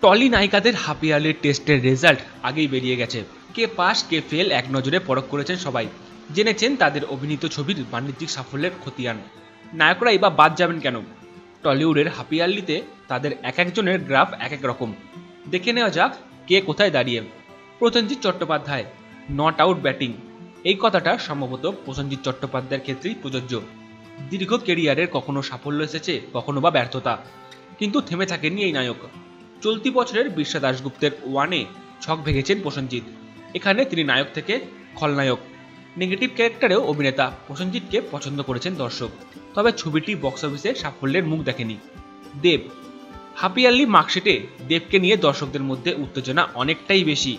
Trolley নায়িকাদের half টেস্টের result আগেই বেরিয়ে গেছে। কে পাস, কে ফেল এক নজরে পরখ করেছেন সবাই। জেনেছেন তাদের অভিনীত ছবির বাণিজ্যিক সাফল্যের খতিয়ান। নায়করাই বা বাদ যাবেন কেন? টলিউডের হাফ ইয়ারলিতে তাদের এক একজনের গ্রাফ এক এক রকম। দেখে নেওয়া যাক কে কোথায় দাঁড়িয়ে। Prosenjit Chattopadhyay, not out batting. এই কথাটা সম্ভবত প্রসেনজিৎ চট্টোপাধ্যায়ের ক্ষেত্রেই প্রযোজ্য। দীর্ঘ কেরিয়ারের কখনো সাফল্য এসেছে, কখনো বা ব্যর্থতা। কিন্তু থেমে থাকেননি এই নায়ক। চলতি বছরের বিশ্বা দাশগুপ্তের ওয়ানে ছক ভেঙেছেন প্রসেনজিৎ। এখানে তিনি নায়ক থেকে খলনায়ক। নেগেটিভ ক্যারেক্টারেও অভিনেতা প্রসেনজিৎকে পছন্দ করেছেন দর্শক। তবে ছবিটি বক্স অফিসে সাফল্যের মুখ দেখেনি। দেব। হাপিয়ারলি মার্কশিটে দেবকে নিয়ে দর্শকদের মধ্যে উত্তেজনা অনেকটাই বেশি।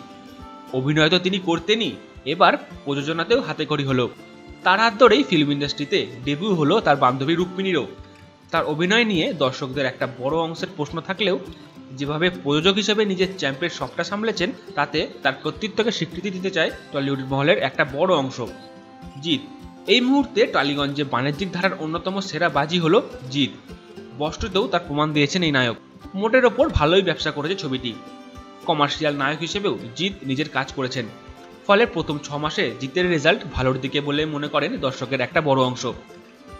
অভিনয় তো তিনি করতেনই, এবার প্রযোজনাতেও হাতে করি হলো। তার হাত ধরেই ফিল্ম ইন্ডাস্ট্রিতে ডেবিউ হলো তার বান্ধবী রুক্মিণীরও। তার অভিনয় নিয়ে দর্শকদের একটা বড় অংশের প্রশ্ন থাকলেও, যেভাবে প্রযোজক হিসেবে নিজের চ্যাম্পের শখটা সামলেছেন, তাতে তার কর্তৃত্বকে স্বীকৃতি দিতে চায় টলিউড মহলের একটা বড় অংশ। জিৎ, এই মুহূর্তে টালিগঞ্জে বাণিজ্যিক ধারার অন্যতম সেরা বাজি হলো জিৎ। বস্তুতেও তার প্রমাণ দিয়েছেন এই নায়ক। মোটের ওপর ভালোই ব্যবসা করেছে ছবিটি। কমার্শিয়াল নায়ক হিসেবেও জিৎ নিজের কাজ করেছেন। ফলে প্রথম ছ মাসে জিতের রেজাল্ট ভালোর দিকে বলে মনে করেন দর্শকের একটা বড় অংশ।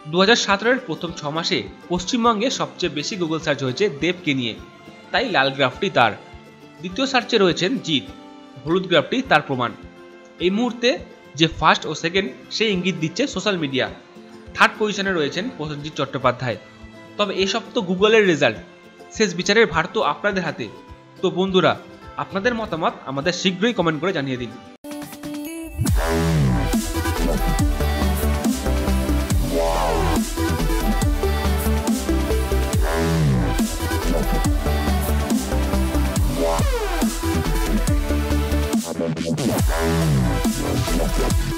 দু হাজার প্রথম ছ মাসে পশ্চিমবঙ্গে সবচেয়ে বেশি গুগল সার্চ হয়েছে দেবকে নিয়ে। তাই লাল গ্রাফটি তার। দ্বিতীয় সার্চে রয়েছেন জিৎ। হলুদ গ্রাফটি তার প্রমাণ। এই মুহূর্তে যে ফার্স্ট ও সেকেন্ড সে ইঙ্গিত দিচ্ছে সোশ্যাল মিডিয়া থার্ড পজিশনে রয়েছেন প্রসেনজিৎ চট্টোপাধ্যায়। তবে এসব তো গুগলের রেজাল্ট শেষ বিচারের ভার তো আপনাদের হাতে। তো বন্ধুরা, আপনাদের মতামত আমাদের শীঘ্রই কমেন্ট করে জানিয়ে দিন। Yeah.